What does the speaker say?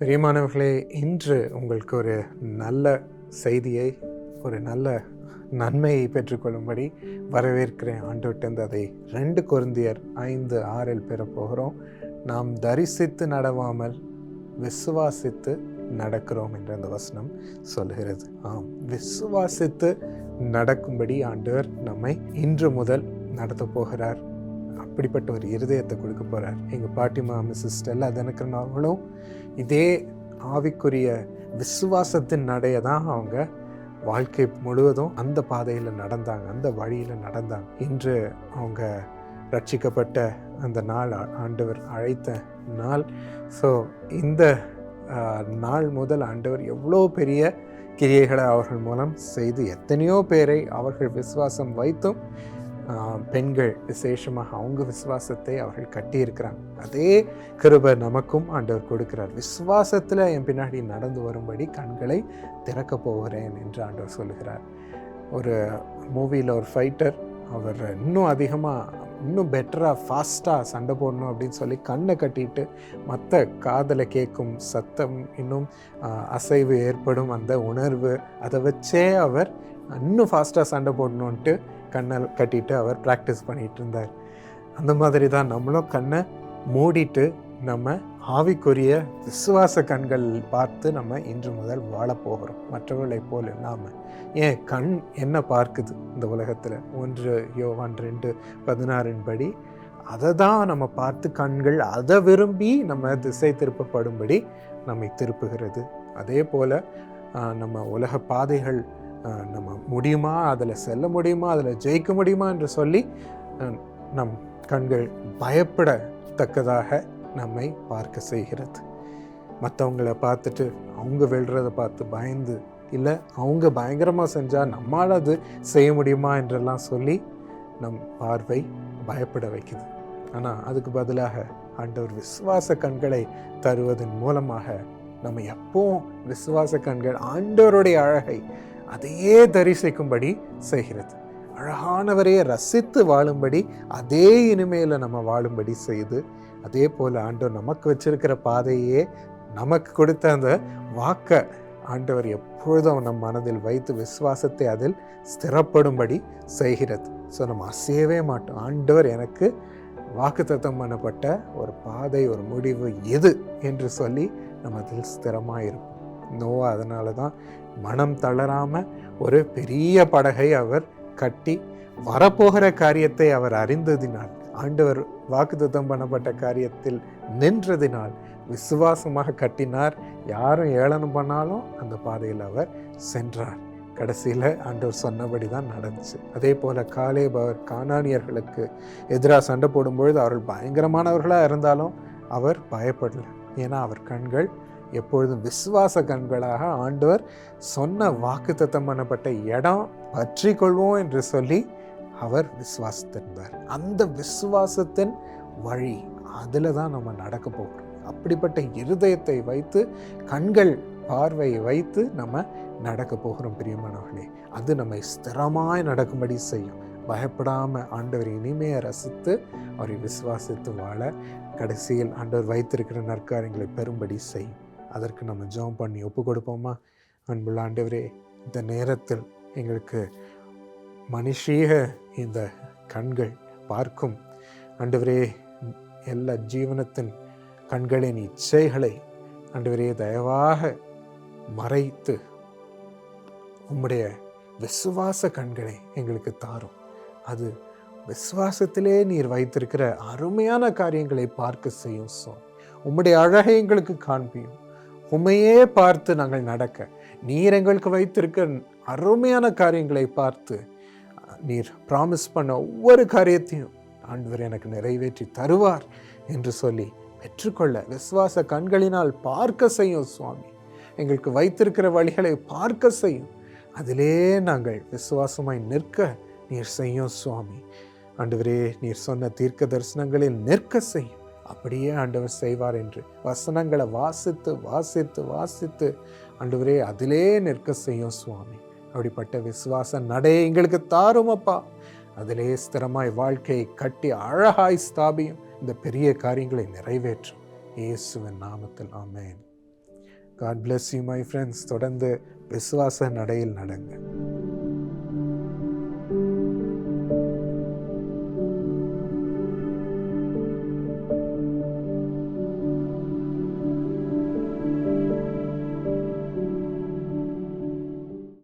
பிரியமானவர்களே இன்று உங்களுக்கு ஒரு நல்ல செய்தியை ஒரு நல்ல நன்மையை பெற்றுக்கொள்ளும்படி வரவேற்கிறேன். ஆண்டோட்டந்து அதை ரெண்டு குருந்தியர் ஐந்து ஆறில் பெற போகிறோம். நாம் தரிசித்து நடவாமல் விசுவாசித்து நடக்கிறோம் என்ற அந்த வசனம் சொல்கிறது ஆம் விசுவாசித்து நடக்கும்படி ஆண்டவர் நம்மை இன்று முதல் நடத்த போகிறார். அப்படிப்பட்ட ஒரு இருதயத்தை கொடுக்க போகிறார் எங்கள் பாட்டிமா மிஸ்ஸஸ் ஸ்டெல்லா தினகரன் இதே ஆவிக்குரிய விசுவாசத்தின் நடையை தான் அவங்க வாழ்க்கை முழுவதும் அந்த பாதையில் நடந்தாங்க அந்த வழியில் நடந்தாங்க. இன்று அவங்க ரட்சிக்கப்பட்ட அந்த நாள் ஆ- ஆண்டவர் அழைத்த நாள். ஸோ இந்த நாள் முதல் ஆண்டவர் எவ்வளோ பெரிய கிரியைகளை அவர்கள் மூலம் செய்து எத்தனையோ பேரை அவர்கள் விசுவாசம் வைத்தும் பெண்கள் விசேஷமாக அவங்க விசுவாசத்தை அவர்கள் கட்டியிருக்கிறாங்க. அதே கிருபை நமக்கும் ஆண்டவர் கொடுக்கிறார். விசுவாசத்தில் என் பின்னாடி நடந்து வரும்படி கண்களை திறக்க போகிறேன் என்று ஆண்டவர் சொல்லுகிறார். ஒரு மூவியில் ஒரு ஃபைட்டர் அவர் இன்னும் அதிகமாக இன்னும் பெட்டராக ஃபாஸ்ட்டாக சண்டை போடணும் அப்படின்னு சொல்லி கண்ணை கட்டிட்டு மற்ற காதில் கேட்கும் சத்தம் இன்னும் அசைவு ஏற்படும் அந்த உணர்வு அதை வச்சே அவர் இன்னும் ஃபாஸ்ட்டாக சண்டை போடணுன்ட்டு கண்ணை கட்டிட்டு அவர் ப்ராக்டிஸ் பண்ணிகிட்டு இருந்தார் அந்த மாதிரி தான் நம்மளும் கண்ணை மூடிட்டு நம்ம ஆவிக்குரிய விசுவாச கண்கள் பார்த்து நம்ம இன்று முதல் வாழப்போகிறோம் மற்றவர்களை மற்றவர்களைப் போல் இல்லாமல் ஏன் கண் என்ன பார்க்குது இந்த உலகத்தில்? ஒன்று யோவான் ரெண்டு பதினாறின் படி அதை தான் நம்ம பார்த்து கண்கள் அதை விரும்பி நம்ம திசை திருப்பப்படும்படி நம்மை திருப்புகிறது. அதே போல் நம்ம உலக பாதைகள் நம்ம முடியுமா? அதில் செல்ல முடியுமா? அதில் ஜெயிக்க முடியுமா? என்று சொல்லி நம் கண்கள் பயப்படத்தக்கதாக நம்மை பார்க்க செய்கிறது. மற்றவங்கள பார்த்துட்டு அவங்க வெல்றதை பார்த்து பயந்து இல்லை அவங்க பயங்கரமாக செஞ்சால் நம்மால் அது செய்ய முடியுமா? என்றெல்லாம் சொல்லி நம் பார்வை பயப்பட வைக்குது. ஆனால் அதுக்கு பதிலாக ஆண்டவர் விசுவாச கண்களை தருவதன் மூலமாக நம்ம எப்பவும் விசுவாச கண்கள் ஆண்டவருடைய அழகை அதையே தரிசிக்கும்படி செய்கிறது. அழகானவரையே ரசித்து வாழும்படி அதே இனிமையில் நம்ம வாழும்படி செய்து அதே போல் ஆண்டவர் நமக்கு வச்சிருக்கிற பாதையே நமக்கு கொடுத்த அந்த வாக்கை ஆண்டவர் எப்பொழுதும் நம் மனதில் வைத்து விசுவாசத்தை அதில் ஸ்திரப்படும்படி செய்கிறது. ஸோ நம்ம அசையவே மாட்டோம். ஆண்டவர் எனக்கு வாக்குத்தத்தம் பண்ணப்பட்ட ஒரு பாதை ஒரு முடிவு எது என்று சொல்லி நம்ம அதில் ஸ்திரமாக இருப்போம் நோவா அதனால தான் மனம் தளராமல் ஒரு பெரிய படகை அவர் கட்டி வரப்போகிற காரியத்தை அவர் அறிந்ததினால் ஆண்டவர் வாக்குத்தத்தம் பண்ணப்பட்ட காரியத்தில் நின்றதினால் விசுவாசமாக கட்டினார். யாரும் ஏளனம் பண்ணாலும் அந்த பாதையில் அவர் சென்றார். கடைசியில் ஆண்டவர் சொன்னபடி தான் நடந்துச்சு. அதே போல் காலேப் அவர் காணானியர்களுக்கு எதிராக சண்டை போடும்பொழுது அவர்கள் பயங்கரமானவர்களாக இருந்தாலும் அவர் பயப்படலை. ஏன்னா அவர் கண்கள் எப்பொழுதும் விசுவாச கண்களாக ஆண்டவர் சொன்ன வாக்குத்தத்தம் பண்ணப்பட்ட இடம் பற்றி கொள்வோம் என்று சொல்லி அவர் விசுவாசித்திருந்தார். அந்த விசுவாசத்தின் வழி அதில் தான் நம்ம நடக்க போகிறோம் அப்படிப்பட்ட இருதயத்தை வைத்து கண்கள் பார்வையை வைத்து நம்ம நடக்க போகிறோம் பிரியமானவர்களே. அது நம்மை ஸ்திரமாய் நடக்கும்படி செய்யும். பயப்படாமல் ஆண்டவர் இனிமையை ரசித்து அவரை விசுவாசித்து வாழ கடைசியில் ஆண்டவர் வைத்திருக்கிற நற்காரியங்களை பெறும்படி செய்யும். அதற்கு நம்ம ஜெபம் பண்ணி ஒப்பு கொடுப்போமா அன்புள்ள ஆண்டவரே இந்த நேரத்தில் எங்களுக்கு மனுஷீக இந்த கண்கள் பார்க்கும். ஆண்டவரே எல்லா ஜீவனத்தின் கண்களின் இச்சைகளை ஆண்டவரே தயவாக மறைத்து உம்முடைய விசுவாச கண்களை எங்களுக்கு தாரும். அது விசுவாசத்திலே நீர் வைத்திருக்கிற அருமையான காரியங்களை பார்க்க செய்யும் சோ உம்முடைய அழகை எங்களுக்கு காண்பியும். உமையே பார்த்து நாங்கள் நடக்க. நீர் எங்களுக்கு வைத்திருக்க அருமையான காரியங்களை பார்த்து நீர் ப்ராமிஸ் பண்ண ஒவ்வொரு காரியத்தையும் ஆண்டவர் எனக்கு நிறைவேற்றி தருவார் என்று சொல்லி பெற்றுக்கொள்ள விசுவாச கண்களினால் பார்க்க செய்யும் சுவாமி. எங்களுக்கு வைத்திருக்கிற வழிகளை பார்க்க செய்யும். அதிலே நாங்கள் விசுவாசமாய் நிற்க நீர் செய்யும் சுவாமி. ஆண்டவரே நீர் சொன்ன தீர்க்க தரிசனங்களில் நிற்க செய்யும். அப்படியே ஆண்டவர் செய்வார் என்று. வசனங்களை வாசித்து வாசித்து வாசித்து ஆண்டவரே அதிலே நிற்க செய்யும் சுவாமி. அப்படிப்பட்ட விசுவாச நடையை எங்களுக்கு தாரும் அப்பா. அதிலே ஸ்திரமாய் வாழ்க்கையை கட்டி அழகாய் ஸ்தாபியும். இந்த பெரிய காரியங்களை நிறைவேற்றும். இயேசுவின் நாமத்தில் ஆமேன். God bless you my friends தொடர்ந்து விசுவாச நடையில் நடங்கள்